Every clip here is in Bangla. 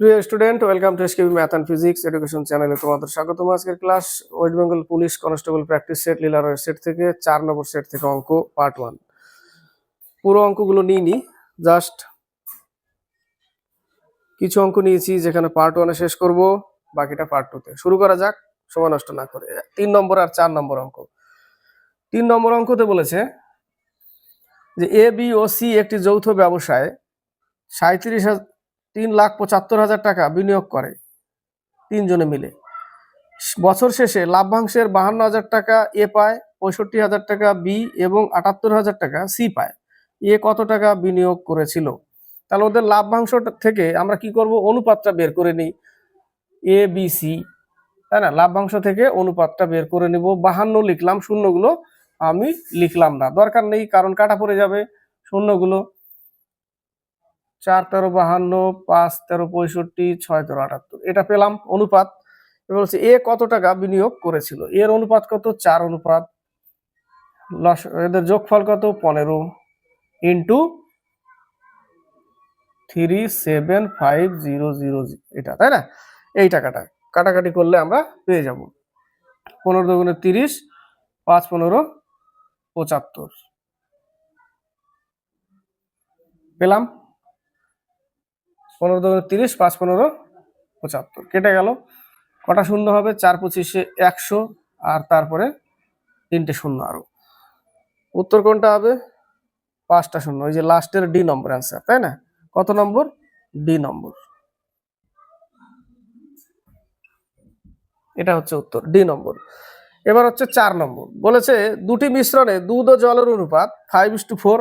প্রিয় student, welcome to SKB math and physics education চ্যানেলে তোমাদের স্বাগতম। আজকের class West Bengal police constable practice set, লীলারয়ের set থেকে চার নম্বর সেট থেকে অঙ্ক, পার্ট ওয়ান। পুরো অঙ্কগুলো নিইনি জাস্ট কিছু অঙ্ক নিয়েছি যেখানে পার্ট ওয়ানে শেষ করব, বাকিটা পার্ট টুতে। শুরু করা যাক, সময় নষ্ট না করে। তিন নম্বর আর চার নম্বর অঙ্ক। তিন নম্বর অঙ্কতে বলেছে যে এ বি ও সি একটি যৌথ ব্যবসায় সাঁত্রিশ হাজার তিন লাখ পঁচাত্তর হাজার টাকা বিনিয়োগ করে তিনজনে মিলে। বছর শেষে লাভ্যাংশের বাহান্ন হাজার টাকা এ পায়, পঁয়ষট্টি হাজার টাকা বি এবং আটাত্তর হাজার টাকা সি পায়। এ কত টাকা বিনিয়োগ করেছিল? তাহলে ওদের লাভ্যাংশ থেকে আমরা কি করব? অনুপাতটা বের করে নিই। এ, বি, সি, তাই না? লাভ্যাংশ থেকে অনুপাতটা বের করে নিব। বাহান্ন লিখলাম, শূন্যগুলো আমি লিখলাম না। দরকার নেই, কারণ কাটা পড়ে যাবে শূন্যগুলো। চার তেরো বাহান্ন, পাঁচ তেরো পঁয়ষট্টি, ছয় তেরো আটাত্তর। এটা পেলাম অনুপাত। এবার হচ্ছে এ কত টাকা বিনিয়োগ করেছিল? এর অনুপাত কত? চার অনুপাত। লস, এদের যোগফল কত? পনেরো into three seven five zero zero এটা, তাই না? এই টাকাটা। কাটাকাটি করলে আমরা পেয়ে যাব। পনেরো দুগুণে তিরিশ, পাঁচ পনেরো পঁচাত্তর। পেলাম? পনেরো দুগুণে তিরিশ, পাঁচ পনেরো পঁচাত্তর। কেটে গেল। কটা শূন্য হবে? চার পঁচিশে একশো আর তারপরে তিনটে শূন্য আরও উত্তর কোনটা হবে? পাঁচটা শূন্য। ওই যে লাস্টের ডি নম্বর অ্যান্সার তাই না? কত নম্বর? ডি নম্বর। এটা হচ্ছে উত্তর, ডি নম্বর। এবার হচ্ছে চার নম্বর। বলেছে, দুটি মিশ্রণে দুধ ও জলের অনুপাত five is to four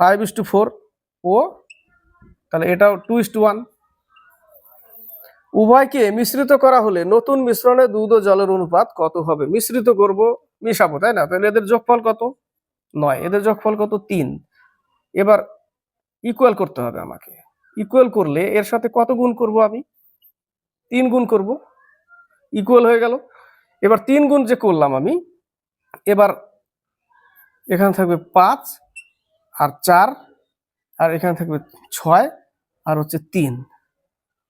five is to four ও, তাহলে এটাও টু ইস ওয়ান উভয়কে মিশ্রিত করা হলে নতুন মিশ্রণে দুধ ও জলের অনুপাত কত হবে? মিশ্রিত করব, মিশাবো, তাই না? তাহলে এদের যোগফল কত? নয়। এদের যোগফল কত? তিন। এবার ইকুয়াল করতে হবে আমাকে। ইকুয়াল করলে এর সাথে কত গুণ করব আমি? তিন গুণ করব। ইকুয়াল হয়ে গেল। এবার তিন গুণ যে করলাম আমি, এবার এখানে থাকবে পাঁচ আর চার আর এখানে থাকবে ছয় আর হচ্ছে তিন।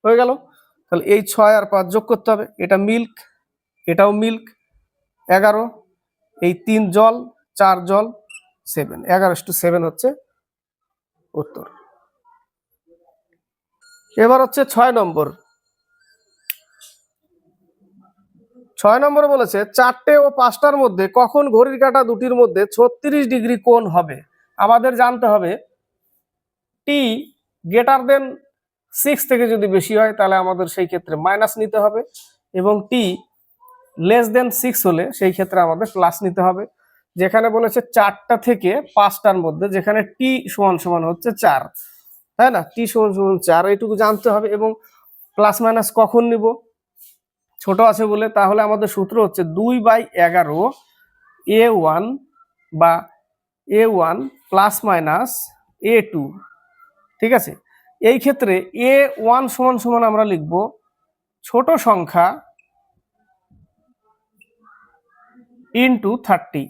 হয়ে গেল? তাহলে এই ছয় আর পাঁচ যোগ করতে হবে। এটা মিল্ক, এটাও মিল্ক, এগারো, এই তিন জল, চার জল, সেভেন। এগারো টু সেভেন হচ্ছে উত্তর। এবার হচ্ছে ছয় নম্বর। ছয় নম্বর বলেছে, চারটে ও পাঁচটার মধ্যে কখন ঘড়ির কাঁটা দুটির মধ্যে ছত্রিশ ডিগ্রি কোণ হবে? আমাদের জানতে হবে টি গ্রেটার দেন সিক্স থেকে যদি বেশি হয়, তাহলে আমাদের সেই ক্ষেত্রে মাইনাস নিতে হবে এবং টি লেস দেন সিক্স হলে সেই ক্ষেত্রে আমাদের প্লাস নিতে হবে। যেখানে বলেছে চারটা থেকে পাঁচটার মধ্যে, যেখানে টি সমান সমান হচ্ছে চার, তাই না? টি সমান সমান চার, এইটুকু জানতে হবে এবং প্লাস মাইনাস কখন নিব? ছোট আছে বলে, তাহলে আমাদের সূত্র হচ্ছে দুই বাই এগারো এ ওয়ান বা a one plus minus a two ঠিক আছে? এই ক্ষেত্রে এ ওয়ান সমান সমান আমরা লিখব ছোট সংখ্যা ইন্টু থার্টি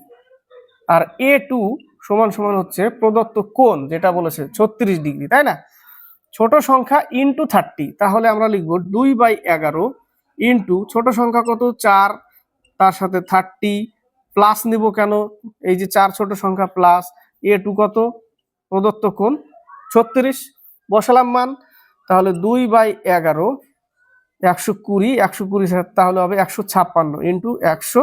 আর এ টু সমান সমান হচ্ছে প্রদত্ত কোণ, যেটা বলেছে ছত্রিশ ডিগ্রি, তাই না? ছোট সংখ্যা ইন্টু থার্টি তাহলে আমরা লিখব দুই বাই এগারো ইন্টু ছোট সংখ্যা কত? চার, তার সাথে থার্টি প্লাস নিব কেন? এই যে চার ছোট সংখ্যা প্লাস এ টু কত? প্রদত্ত কোণ ছত্রিশ, বসালাম মান, তাহলে দুই বাই এগারো, একশো কুড়ি একশো কুড়ি তাহলে হবে একশো ছাপ্পান্ন ইন্টু একশো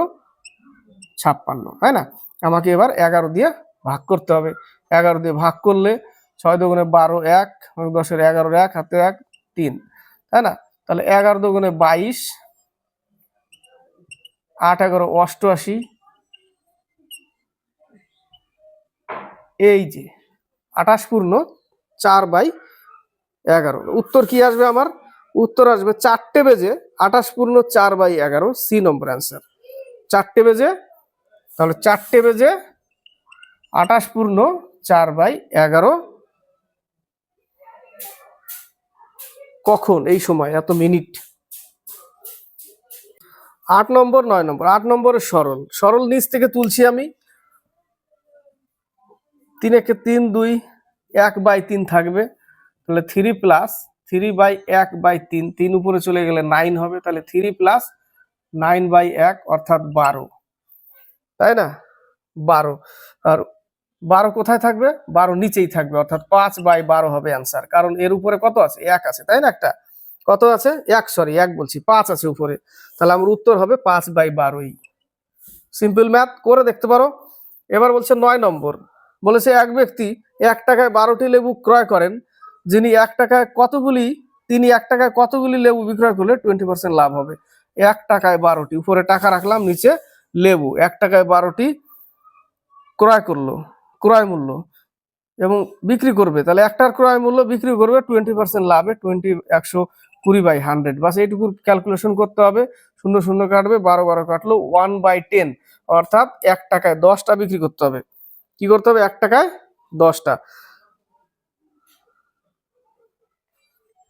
ছাপ্পান্ন, তাই না? আমাকে এবার এগারো দিয়ে ভাগ করতে হবে। এগারো দিয়ে ভাগ করলে ছয় দুগুণে বারো এক দশের এগারোর এক, হাতে এক, তিন, তাই না? তাহলে এগারো দুগুণে বাইশ, আট এগারো অষ্টআশি, এই যে আঠাশ পূর্ণ চার বাই এগারো। উত্তর কি আসবে আমার? উত্তর আসবে চারটে বেজে আঠাশ পূর্ণ চার বাই এগারো সি নম্বর অ্যান্সার চারটে বেজে, তাহলে চারটে বেজে আঠাশ পূর্ণ চার বাই এগারো। কখন? এই সময়, এত মিনিট। আট নম্বর, নয় নম্বর। আট নম্বরের সরল। সরল নিচ থেকে তুলছি আমি। তিন একে তিন, দুই এক বাই তিন থাকবে, তাহলে থ্রি প্লাস থ্রি বাই এক বাই তিন তিন উপরে চলে গেলে নাইন হবে, তাহলে থ্রি প্লাস নাইন বাই এক অর্থাৎ বারো, তাই না? বারো, আর বারো কোথায় থাকবে? বারো নিচেই থাকবে, অর্থাৎ পাঁচ বাই বারো হবে অ্যান্সার কারণ এর উপরে কত আছে? এক আছে, তাই না একটা? কত আছে? এক সরি এক বলছি, পাঁচ আছে উপরে, তাহলে আমার উত্তর হবে পাঁচ বাই বারোই। সিম্পল ম্যাথ করে দেখতে পারো। এবার বলছে নয় নম্বর। বলেছে, এক ব্যক্তি এক টাকায় বারোটি লেবু ক্রয় করেন, যিনি এক টাকায় কতগুলি, তিনি এক টাকায় কতগুলি লেবু বিক্রয় করলে টোয়েন্টি পার্সেন্ট লাভ হবে। এক টাকায় বারোটি, উপরে টাকা রাখলাম, নিচে লেবু। এক টাকায় বারোটি ক্রয় করল, ক্রয় মূল্য এবং বিক্রি করবে। তাহলে একটার ক্রয় মূল্য বিক্রি করবে টোয়েন্টি পার্সেন্ট লাভে টোয়েন্টি একশো কুড়ি বাই হান্ড্রেড বাস এইটুকু ক্যালকুলেশন করতে হবে। শূন্য শূন্য কাটবে, বারো বারো কাটলো ওয়ান বাই টেন অর্থাৎ এক টাকায় দশটা বিক্রি করতে হবে। কি করতে হবে? এক টাকায় দশটা।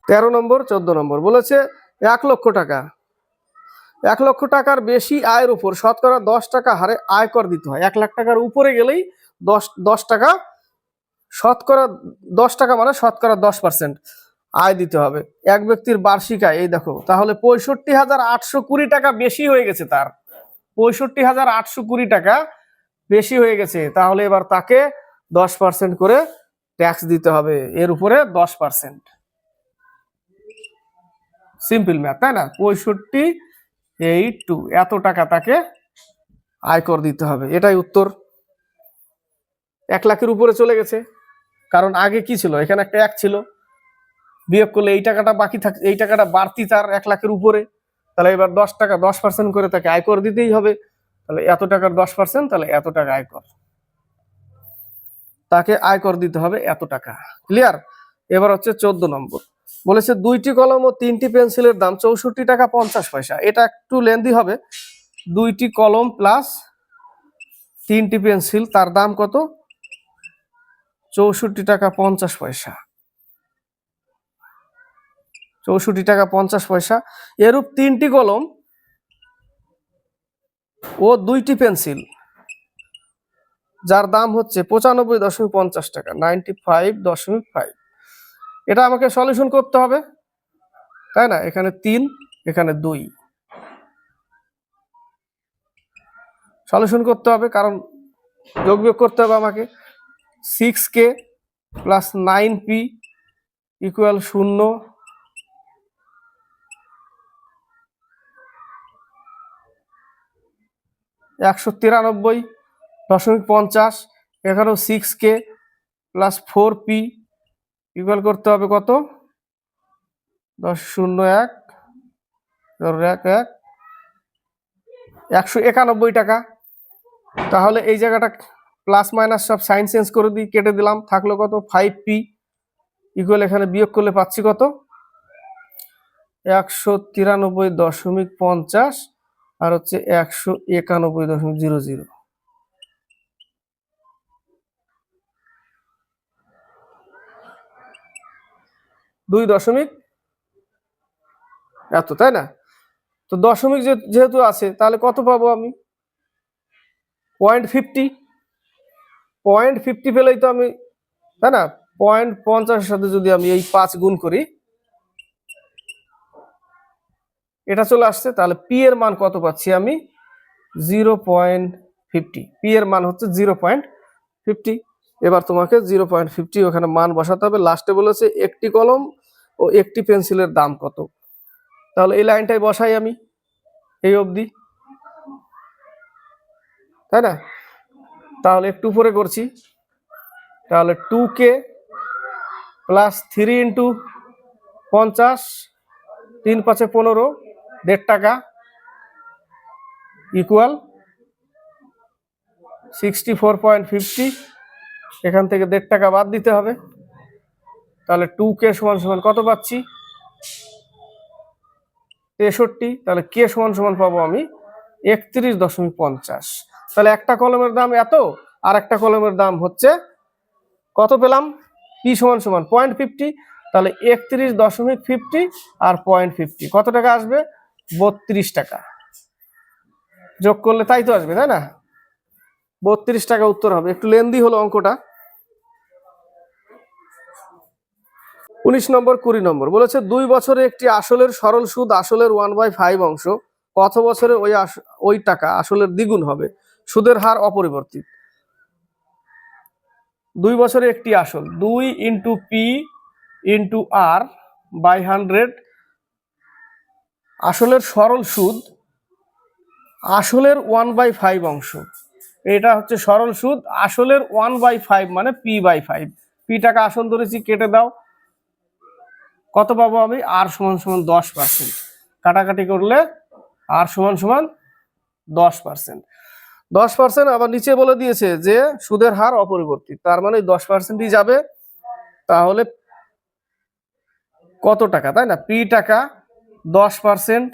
তেরো নম্বর, চোদ্দ নম্বর বলেছে এক লক্ষ টাকা। এক লক্ষ টাকার বেশি আয়ের উপর শতকরা দশ টাকা হারে আয়কর দিতে হয়। এক লাখ টাকার উপরে গেলেই দশ দশ টাকা শতকরা, দশ টাকা মানে শতকরা দশ পার্সেন্ট আয় দিতে হবে। এক ব্যক্তির বার্ষিক আয়, এই দেখো, তাহলে পঁয়ষট্টি হাজার আটশো কুড়ি টাকা বেশি হয়ে গেছে তার। পঁয়ষট্টি হাজার আটশো কুড়ি টাকা বেশি হয়ে গেছে, তাহলে এবার তাকে দশ পার্সেন্ট করে ট্যাক্স দিতে হবে, এর উপরে দশ পার্সেন্ট সিম্পল ম্যাথ তাই না? পঁয়ষট্টি এইট টু এত টাকা তাকে আয়কর দিতে হবে, এটাই উত্তর। এক লাখের উপরে চলে গেছে, কারণ আগে কি ছিল? এখানে একটা এক ছিল। বিয়োগ করলে এই টাকাটা বাকি থাক, এই টাকাটা বাড়তি তার এক লাখের উপরে। তাহলে এবার দশ টাকা, দশ পার্সেন্ট করে তাকে আয়কর দিতেই হবে। তাহলে এত টাকার দশ পার্সেন্ট তাহলে এত টাকা আয়কর তাকে আয়কর দিতে হবে এত টাকা। ক্লিয়ার এবার হচ্ছে চোদ্দ নম্বর। বলেছে দুইটি কলম ও তিনটি পেন্সিলের দাম চৌষট্টি টাকা পঞ্চাশ পয়সা। এটা একটু লেন্দি হবে। দুইটি কলম প্লাস তিনটি পেন্সিল, তার দাম কত? চৌষট্টি টাকা পঞ্চাশ পয়সা। চৌষট্টি টাকা পঞ্চাশ পয়সা। এরূপ তিনটি কলম ও দুইটি পেন্সিল, যার দাম হচ্ছে পঁচানব্বই দশমিক পঞ্চাশ টাকা, নাইনটি ফাইভ দশমিক ফাইভ। এটা আমাকে সলিউশন করতে হবে, তাই না? এখানে তিন, এখানে দুই। সলিউশন করতে হবে, কারণ যোগ বিয়োগ করতে হবে আমাকে। Six k plus nine p equal শূন্য একশো তিরানব্বই, দশমিক পঞ্চাশ, এখানেও six k plus four p equal করতে হবে কত? দশ শূন্য এক ধরো এক এক, একশো একানব্বই টাকা। তাহলে এই জায়গাটা প্লাস মাইনাস সব সাইন চেঞ্জ করে দিই কেটে দিলাম। থাকল কত? ফাইভ পি ইকুয়াল এখানে বিয়োগ করলে পাচ্ছি কত? একশো তিরানব্বই দশমিক পঞ্চাশ আর হচ্ছে একশো একানব্বই দশমিক জিরো জিরো। দুই দশমিক? এত, তাই না? তো দশমিক যেহেতু আছে, তাহলে কত পাবো আমি? Point fifty. পয়েন্ট ফিফটি পেলেই তো আমি তাই না? পয়েন্ট পঞ্চাশের সাথে যদি আমি এই পাঁচ গুণ করি এটা চলে আসছে, তাহলে পি এর মান কত পাচ্ছি আমি? জিরো পয়েন্ট ফিফটি পি এর মান হচ্ছে জিরো পয়েন্ট ফিফটি এবার তোমাকে জিরো পয়েন্ট ফিফটি ওখানে মান বসাতে হবে। লাস্টে বলেছে একটি কলম ও একটি পেন্সিলের দাম কত। তাহলে এই লাইনটাই বসাই আমি, এই অবধি। তাই না? তাহলে একটু উপরে করছি। তাহলে two k plus three into পঞ্চাশ, তিন পাঁচে পনেরো। দেড় টাকা equal sixty four point fifty এখান থেকে দেড় টাকা বাদ দিতে হবে। তাহলে টু কে সমান সমান কত পাচ্ছি? তেষট্টি, তাহলে কে সমান সমান পাবো আমি একত্রিশ দশমিক পঞ্চাশ। তাহলে একটা কলমের দাম এত, আর একটা কলমের দাম হচ্ছে কত পেলাম? পি সমান সমান পয়েন্ট ফিফটি তাহলে একত্রিশ দশমিক ফিফটি আর পয়েন্ট ফিফটি কত টাকা আসবে? বত্রিশ টাকা। যোগ করলে তাই তো আসবে, তাই না? বত্রিশ টাকা উত্তর হবে। একটু লেন্দি হলো অঙ্কটা। উনিশ নম্বর, কুড়ি নম্বর। বলেছে, দুই বছরে একটি আসলের সরল সুদ, আসলের ওয়ান বাই ফাইভ অংশ। কত বছরে ওই ওই টাকা আসলের দ্বিগুণ হবে? সুদের হার অপরিবর্তিত। দুই বছরে একটি আসল। দুই into p into r by hundred আসলের সরল সুদ, আসলের ওয়ান বাই ফাইভ অংশ। এটা হচ্ছে সরল সুদ, আসলের ওয়ান বাই ফাইভ মানে পি বাই ফাইভ পি টাকা আসল ধরেছি, কেটে দাও। কত পাবো আমি? আর সমান সমান দশ পার্সেন্ট কাটাকাটি করলে আর সমান সমান দশ পার্সেন্ট দশ পার্সেন্ট আবার নিচে বলে দিয়েছে যে সুদের হার অপরিবর্তিত। তার মানে দশ পার্সেন্টই যাবে। তাহলে কত টাকা? তাই না? পি টাকা দশ পার্সেন্ট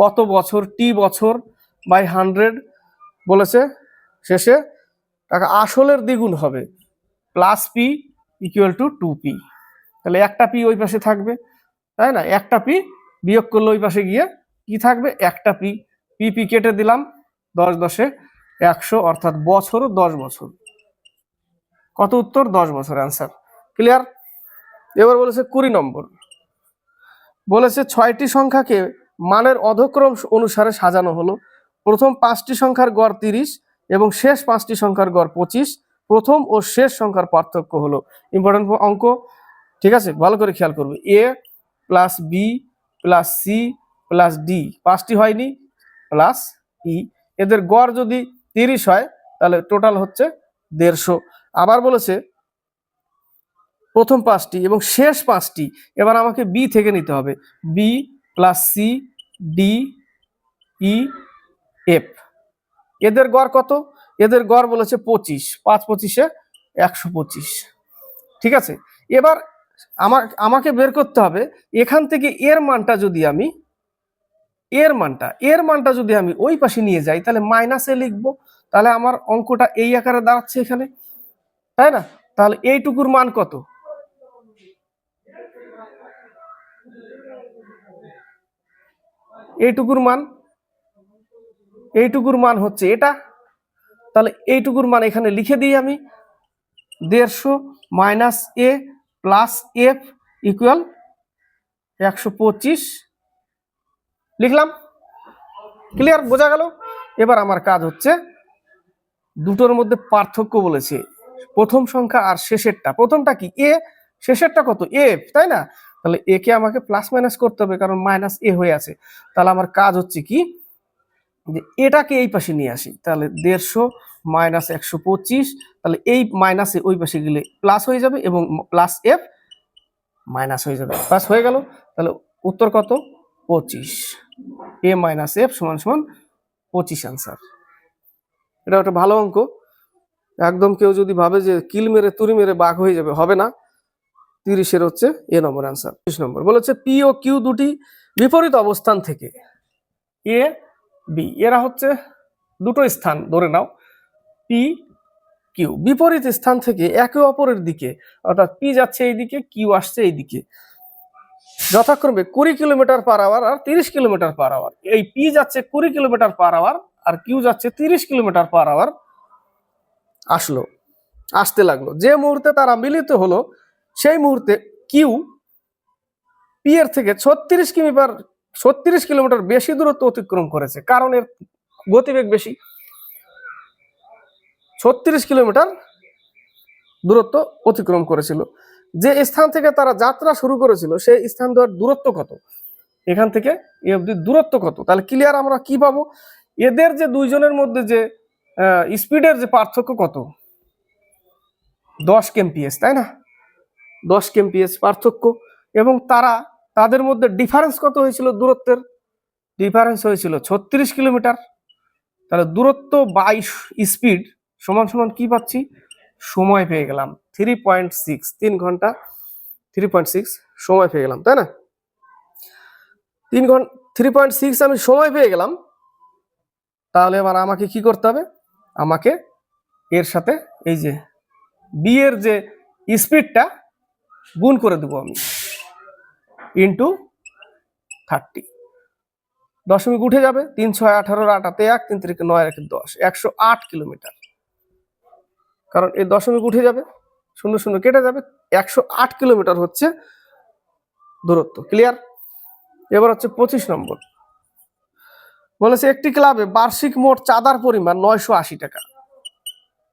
কত বছর? টি বছর বাই হান্ড্রেড বলেছে। শেষে টাকা আসলের দ্বিগুণ হবে। Plus p equal to two p তাহলে একটা পি ওই পাশে থাকবে। তাই না? একটা পি বিয়োগ করলে ওই পাশে গিয়ে কি থাকবে? একটা পি পি পি কেটে দিলাম। দশ দশে একশো, অর্থাৎ বছর দশ বছর। কত উত্তর? দশ বছর। অ্যান্সার ক্লিয়ার এবার বলেছে কুড়ি নম্বর। বলেছে ছয়টি সংখ্যাকে মানের অধক্রম অনুসারে সাজানো হলো। প্রথম পাঁচটি সংখ্যার গড় তিরিশ এবং শেষ পাঁচটি সংখ্যার গড় পঁচিশ। প্রথম ও শেষ সংখ্যার পার্থক্য হলো। ইম্পর্টেন্ট অঙ্ক, ঠিক আছে? ভালো করে খেয়াল করবে। A plus b plus c plus d পাঁচটি হয়নি প্লাস ই এদের গড় যদি তিরিশ হয়, তাহলে টোটাল হচ্ছে দেড়শো। আবার বলেছে প্রথম পাঁচটি এবং শেষ পাঁচটি, এবার আমাকে বি থেকে নিতে হবে। B plus c d e f এদের গড় কত? এদের গড় বলেছে পঁচিশ। পাঁচ পঁচিশে একশো পঁচিশ। ঠিক আছে? এবার আমার, আমাকে বের করতে হবে। এখান থেকে এর মানটা যদি আমি, এর মানটা এর মানটা যদি আমি ওই পাশে নিয়ে যাই, তাহলে মাইনাসে লিখব। তাহলে আমার অঙ্কটা এই আকারে দাঁড়াচ্ছে এখানে। তাই না? তাহলে এইটুকুর মান কত? এইটুকুর মান এইটুকুর মান হচ্ছে এটা। তাহলে এইটুকুর মান এখানে লিখে দিই আমি। দেড়শো minus a plus f equal একশো পঁচিশ। লিখলাম? ক্লিয়ার? বোঝা গেল? এবার আমার কাজ হচ্ছে দুটোর মধ্যে পার্থক্য বলেছে। প্রথম সংখ্যা আর শেষেরটা। প্রথমটা কি? এ। শেষেরটা কত? এফ তাই না? তাহলে এ কে আমাকে প্লাস মাইনাস করতে হবে কারণ মাইনাস এ হয়ে আছে। তাহলে আমার কাজ হচ্ছে কি? যে এটাকে এই পাশে নিয়ে আসি। তাহলে দেড়শো মাইনাস একশো পঁচিশ, তাহলে এই মাইনাসে ওই পাশে গেলে প্লাস হয়ে যাবে এবং প্লাস এফ মাইনাস হয়ে যাবে। প্লাস হয়ে গেল, তাহলে উত্তর কত? পঁচিশ। এ মাইনাস এফ সমান সমান পঁচিশ আনসার এটা একটা ভালো অঙ্ক। একদম কেউ যদি ভাবে যে কিল মেরে তুরি মেরে বাঘ হয়ে যাবে, হবে না। তিরিশের হচ্ছে এ নম্বর আনসার তিরিশ নম্বর। বলেছে পি ও কিউ দুটি বিপরীত অবস্থান থেকে এ বি এরা হচ্ছে দুটো স্থান ধরে নাও পি কিউ বিপরীত স্থান থেকে একে অপরের দিকে, অর্থাৎ পি যাচ্ছে এইদিকে কিউ আসছে এই দিকে যথাক্রমে কুড়ি কিলোমিটার পার আওয়ার আর তিরিশ কিলোমিটার পার আওয়ার এই পি যাচ্ছে কুড়ি কিলোমিটার পার আওয়ার আর কিউ যাচ্ছে তিরিশ কিলোমিটার পার আওয়ার আসলো, আসতে লাগল। যে মুহূর্তে তারা মিলিত হলো সেই মুহূর্তে কিউ পি এর থেকে ছত্রিশ কিমি পার, ছত্রিশ কিলোমিটার বেশি দূরত্ব অতিক্রম করেছে। কারণ এর গতিবেগ বেশি। ছত্রিশ কিলোমিটার দূরত্ব অতিক্রম করেছিল। যে স্থান থেকে তারা যাত্রা শুরু করেছিল, সেই স্থান দেওয়ার দূরত্ব কত? এখান থেকে এ অব্দি দূরত্ব কত? তাহলে ক্লিয়ার আমরা কি পাবো? এদের যে দুইজনের মধ্যে যে স্পিডের যে পার্থক্য কত? দশ কেমপিএস তাই না? দশ কেমপিএস পার্থক্য এবং তারা, তাদের মধ্যে ডিফারেন্স কত হয়েছিল দূরত্বের? ডিফারেন্স হয়েছিল ছত্রিশ কিলোমিটার। তাহলে দূরত্ব বাইশ স্পিড সমান সমান কি পাচ্ছি? সময় পেয়ে গেলাম। থ্রি পয়েন্ট সিক্স তিন ঘণ্টা। থ্রি পয়েন্ট সিক্স সময় পেয়ে গেলাম, তাই না? তিন ঘণ্টা থ্রি পয়েন্ট সিক্স আমি সময় পেয়ে গেলাম। তাহলে এবার আমাকে কি করতে হবে? আমাকে এর সাথে এই যে বি এর যে স্পিডটা গুণ করে দেবো আমি। ইন্টু থার্টি দশমিক উঠে যাবে, তিন ছয় আঠারোর আটাতে এক, তিন তিরিকে নয় একে দশ, একশো আট কিলোমিটার। কারণ এই দশমিক উঠে যাবে, শূন্য শূন্য কেটে যাবে, একশো আট কিলোমিটার হচ্ছে দূরত্ব ক্লিয়ার এবার হচ্ছে পঁচিশ নম্বর। বলেছে, একটি ক্লাবে বার্ষিক মোট চাঁদার পরিমাণ নয়শো আশি টাকা।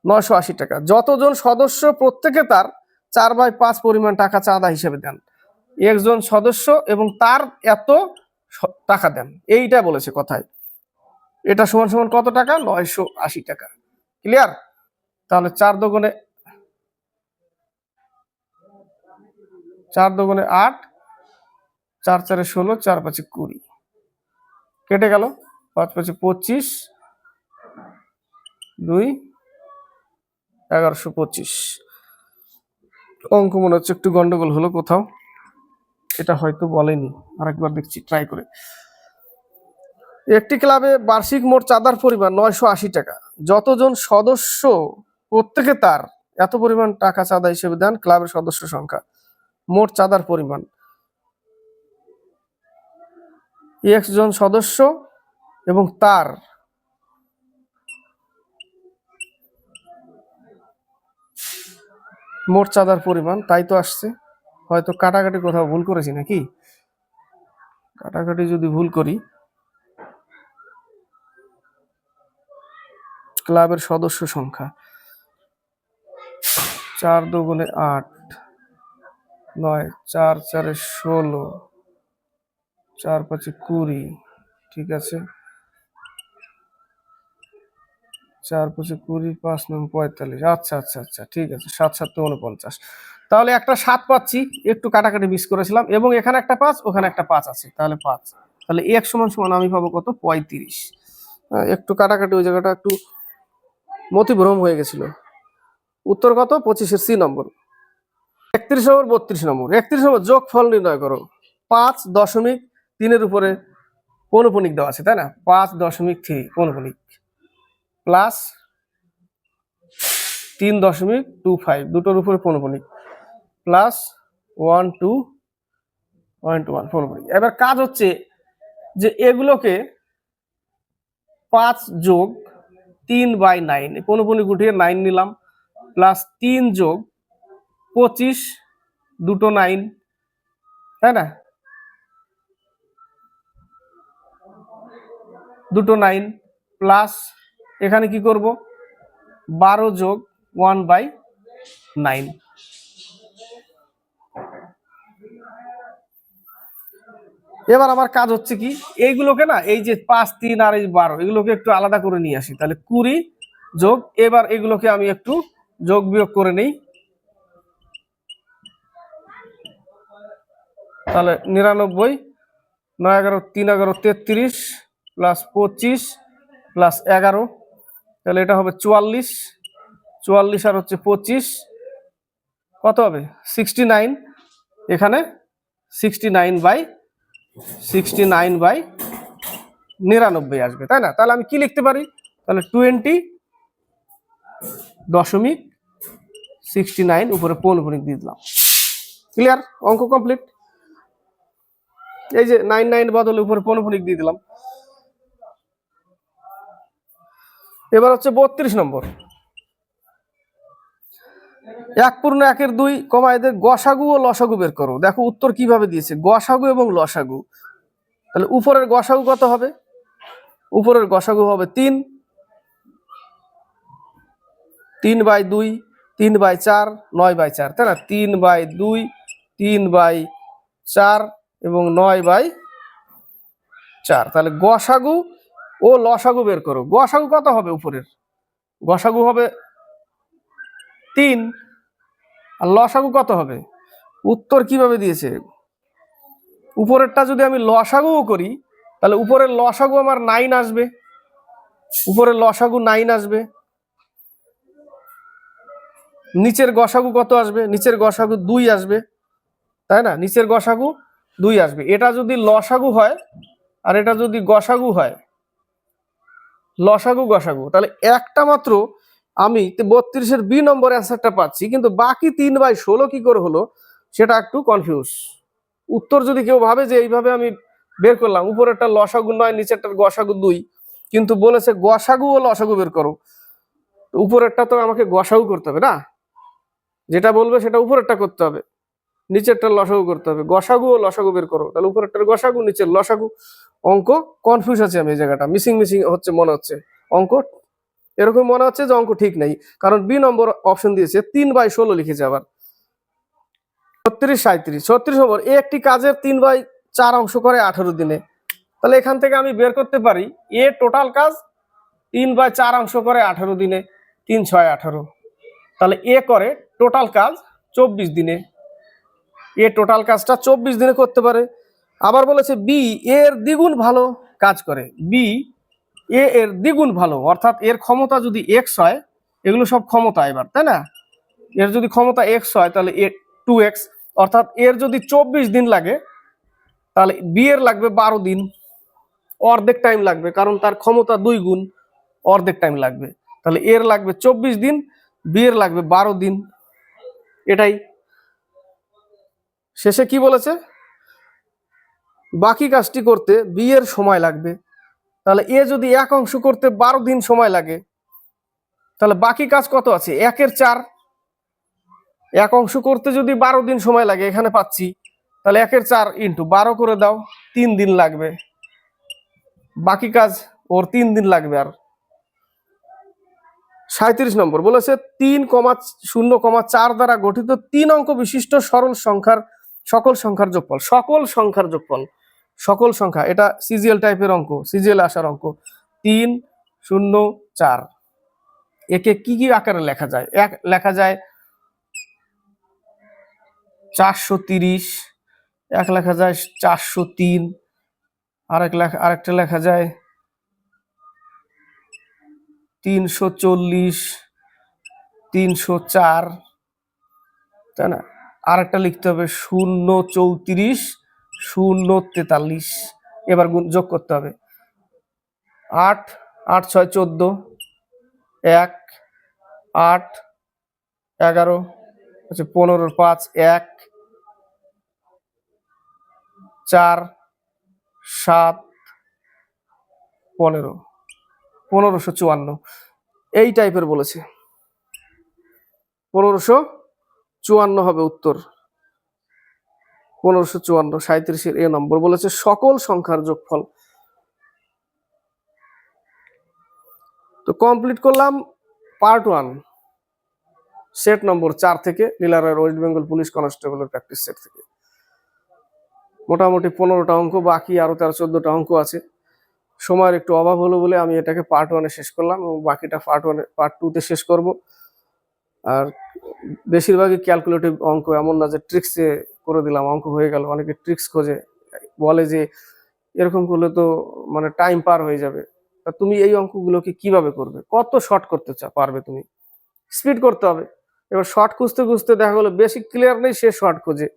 নয়শো আশি টাকা। যতজন সদস্য প্রত্যেকে তার চার বাই পাঁচ পরিমাণ টাকা চাঁদা হিসেবে দেন। একজন সদস্য এবং তার এত টাকা দেন। এইটা বলেছে কথায়। এটা সমান সমান কত টাকা? নয়শো আশি টাকা। ক্লিয়ার তাহলে চার দোকানে চার দোকানে আট, চার চারে ষোলো, চার পাঁচে কুড়ি। কেটে গেল। পাঁচ পাঁচে পঁচিশ, দুই, এগারোশো পঁচিশ। অঙ্ক মনে হচ্ছে একটু গন্ডগোল হলো কোথাও। এটা হয়তো বলেনি। আরেকবার দেখছি ট্রাই করে। একটি ক্লাবে বার্ষিক মোট চাঁদার পরিমাণ নয়শো আশি টাকা। যতজন সদস্য, প্রত্যেকে তার এত পরিমাণ টাকা চাঁদা হিসেবে দেন ক্লাবের সদস্য সংখ্যা। মোট চাঁদার পরিমাণ। একজন সদস্য এবং তার মোট চাঁদার পরিমাণ, তাই তো আসছে। হয়তো কাটাকাটি কোথাও ভুল করেছি নাকি? কাটাকাটি যদি ভুল করি, ক্লাবের সদস্য সংখ্যা চার দুগুণে আট, নয়, চার, চারে ষোলো, চার পাঁচে কুড়ি, ঠিক আছে? চার, পাঁচে কুড়ি, পাঁচ, নয়, পঁয়তাল্লিশ। আচ্ছা আচ্ছা আচ্ছা ঠিক আছে, সাত সাত উনপঞ্চাশ। তাহলে একটা সাত পাচ্ছি, একটু কাটাকাটি মিস করেছিলাম, এবং এখানে একটা পাঁচ, ওখানে একটা পাঁচ আছে, তাহলে পাঁচ। তাহলে এক সমান সমান আমি পাবো কত? পঁয়ত্রিশ। একটু কাটাকাটি ওই জায়গাটা একটু মতিভ্রম হয়ে গেছিল। উত্তর কত? পঁচিশের সি নম্বর একত্রিশ নম্বর বত্রিশ নম্বর একত্রিশ নম্বর যোগ ফল নির্ণয় করো। পাঁচ দশমিক তিনের উপরে পৌনপনিক দেওয়া আছে, তাই না? পাঁচ দশমিক থ্রি পৌনপনিক প্লাস তিন দশমিক টু ফাইভ, দুটোর উপরে পৌনপনিক plus one two point one পৌনপনিক এবার কাজ হচ্ছে যে এগুলোকে পাঁচ যোগ তিন বাই নাইন পৌনপনিক উঠিয়ে নাইন নিলাম, প্লাস তিন যোগ পঁচিশ, দুটো নাইন, তাই না? দুটো নাইন, প্লাস এখানে কি করব? বারো যোগ ওয়ান বাই নাইন। এবার আমার কাজ হচ্ছে কি, এইগুলোকে না, এই যে পাঁচ, তিন আর এই বারো, এগুলোকে একটু আলাদা করে নিয়ে আসি। তাহলে কুড়ি যোগ, এবার এগুলোকে আমি একটু যোগ বিয়োগ করে নেই। তাহলে নিরানব্বই, নয় এগারো, তিন এগারো, তেত্রিশ, প্লাস পঁচিশ, প্লাস এগারো তাহলে এটা হবে চুয়াল্লিশ চুয়াল্লিশ আর হচ্ছে পঁচিশ। কত হবে? সিক্সটি নাইন এখানে sixty nine by sixty nine by নিরানব্বই আসবে, তাই না? তাহলে আমি কি লিখতে পারি? তাহলে টোয়েন্টি দশমিক সিক্সটি নাইন উপরে পৌনপুনিক দিয়ে দিলাম। ক্লিয়ার অঙ্ক কমপ্লিট এই যে নাইন নাইন বদলে উপরে পৌনপুনিক দিয়ে দিলাম। এবার হচ্ছে বত্রিশ নম্বর। এক পূর্ণ একের দুই কমা এদের গসাগু ও লসাগু বের করো। দেখো উত্তর কীভাবে দিয়েছে, গসাগু এবং লসাগু। তাহলে উপরের গসাগু কত হবে? উপরের গসাগু হবে তিন। তিন বাই দুই, তিন বাই চার, নয় বাই চার, তাই না? তিন বাই দুই, তিন বাই চার এবং নয় বাই চার। তাহলে গসাগু ও লসাগু বের করো। গসাগু কত হবে উপরের? গসাগু হবে তিন। আর লসাগু কত হবে? উত্তর কীভাবে দিয়েছে? উপরেরটা যদি আমি লসাগুও করি, তাহলে উপরের লসাগু আমার নাইন আসবে। উপরের লসাগু নাইন আসবে। নিচের গসাগু কত আসবে? নিচের গসাগু দুই আসবে। তাই না? নিচের গসাগু দুই আসবে। এটা যদি লসাগু হয়, আর এটা যদি গসাগু হয় লসাগু গসাগু। তাহলে একটা মাত্র আমি বত্রিশের বি নম্বর অ্যান্সারটা পাচ্ছি, কিন্তু বাকি তিন বাই ষোলো কি করে হলো সেটা একটু কনফিউজ উত্তর যদি কেউ ভাবে যে এইভাবে আমি বের করলাম, উপরেরটা লসাগু নয় নিচেরটার গসাগু দুই, কিন্তু বলেছে গসাগু ও লসাগু বের করো। উপরেরটা তো আমাকে গসাগু করতে হবে না? যেটা বলবে সেটা উপরেরটা করতে হবে। নিচেরটার লসাগু করতে হবে। গসাগু ও লসাগু বের করো। তাহলে উপরেরটার গসাগু, নিচের লসাগু অঙ্ক কনফিউজ আছে আমি এই জায়গাটা। মিসিং মিসিং হচ্ছে, মনে হচ্ছে। অঙ্ক এরকম মনে হচ্ছে যে অঙ্ক ঠিক নেই। কারণ বি নম্বর অপশন দিয়েছে তিন বাই ষোলো লিখেছে আবার। ছত্রিশ সাঁত্রিশ ছত্রিশ নম্বর, এ একটি কাজের তিন বাই চার অংশ করে আঠারো দিনে। তাহলে এখান থেকে আমি বের করতে পারি, এ টোটাল কাজ তিন বাই চার অংশ করে আঠারো দিনে, তিন, ছয়, আঠারো। তাহলে এ করে টোটাল কাজ চব্বিশ দিনে। এ টোটাল কাজটা চব্বিশ দিনে করতে পারে। আবার বলেছে বি এর দ্বিগুণ ভালো কাজ করে। বি, এ এর দ্বিগুণ ভালো। অর্থাৎ এর ক্ষমতা যদি এক্স হয়, এগুলো সব ক্ষমতা এবার, তাই না? এর যদি ক্ষমতা এক্স হয়, তাহলে এ টু এক্স অর্থাৎ এর যদি চব্বিশ দিন লাগে, তাহলে বি এর লাগবে বারো দিন। অর্ধেক টাইম লাগবে, কারণ তার ক্ষমতা দুই গুণ, অর্ধেক টাইম লাগবে। তাহলে এর লাগবে চব্বিশ দিন, বি এর লাগবে বারো দিন। এটাই শেষে কি বলেছে? বাকি কাজটি করতে বিয়ের সময় লাগবে। তাহলে এ যদি এক অংশ করতে বারো দিন সময় লাগে, তাহলে বাকি কাজ কত আছে? একের চার। এক অংশ করতে যদি বারো দিন সময় লাগে, এখানে পাচ্ছি। তাহলে একের চার ইন্টু বারো করে দাও, তিন দিন লাগবে। বাকি কাজ ওর তিন দিন লাগবে আর। সাঁত্রিশ নম্বর বলেছে, তিন কমা শূন্য কমা চার দ্বারা গঠিত তিন অঙ্ক বিশিষ্ট সরল সংখ্যার সকল সংখ্যার যোগফল, সকল সংখ্যার যোগফল, সকল সংখ্যা, এটা সিজিএল টাইপের অঙ্ক, সিজিএল আসার অঙ্ক, তিন, শূন্য, চার। একে কি কি আকারে লেখা যায়? এক, লেখা যায় চারশো তিরিশ, এক লেখা যায় চারশো তিন, আরেক লেখা, আরেকটা লেখা যায় তিনশো চল্লিশ, তিনশো চার, তাই না? আরেকটা লিখতে হবে শূন্য চৌত্রিশ, শূন্য তেতাল্লিশ। এবার গুণ যোগ করতে হবে। আট আট, ছয়, চোদ্দ, এক, আট, এগারো আচ্ছা পনেরো, পাঁচ, এক, চার, সাত, পনেরো, পনেরোশো চুয়ান্ন। এই টাইপের বলেছে। পনেরোশো চুয়ান্ন হবে উত্তর। পনেরোশো চুয়ান্ন সাঁত্রিশের এ নম্বর বলেছে সকল সংখ্যার যোগফল। তো কমপ্লিট করলাম পার্ট ওয়ান সেট নম্বর চার থেকে নীলারায় ওয়েস্ট বেঙ্গল পুলিশ কনস্টেবলের প্র্যাকটিস সেট থেকে। মোটামুটি পনেরোটা অঙ্ক, বাকি আরও তেরো চোদ্দটা অঙ্ক আছে। সময়ের একটু অভাব হলো বলে আমি এটাকে পার্ট ওয়ানে শেষ করলাম এবং বাকিটা পার্ট ওয়ানে পার্ট টুতে শেষ করব। আর বেশিরভাগই ক্যালকুলেটিভ অঙ্ক এমন না যে ট্রিক্সে করে দিলাম, অঙ্ক হয়ে গেল, অনেকে ট্রিক্স খোঁজে, বলে যে এরকম করলে তো মানে টাইম পার হয়ে যাবে। তা তুমি এই অঙ্কগুলোকে কীভাবে করবে? কত শর্ট করতে পারবে তুমি? স্পিড করতে হবে। এবার শর্ট খুঁজতে খুঁজতে দেখা গেলো বেশি ক্লিয়ার নেই, সে শর্ট খোঁজে।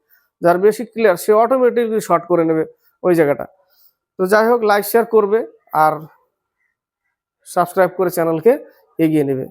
যার বেশি ক্লিয়ার সে অটোমেটিকলি শর্ট করে নেবে ওই জায়গাটা। তো যাই হোক লাইক শেয়ার করবে আর সাবস্ক্রাইব করে চ্যানেলকে এগিয়ে নেবে।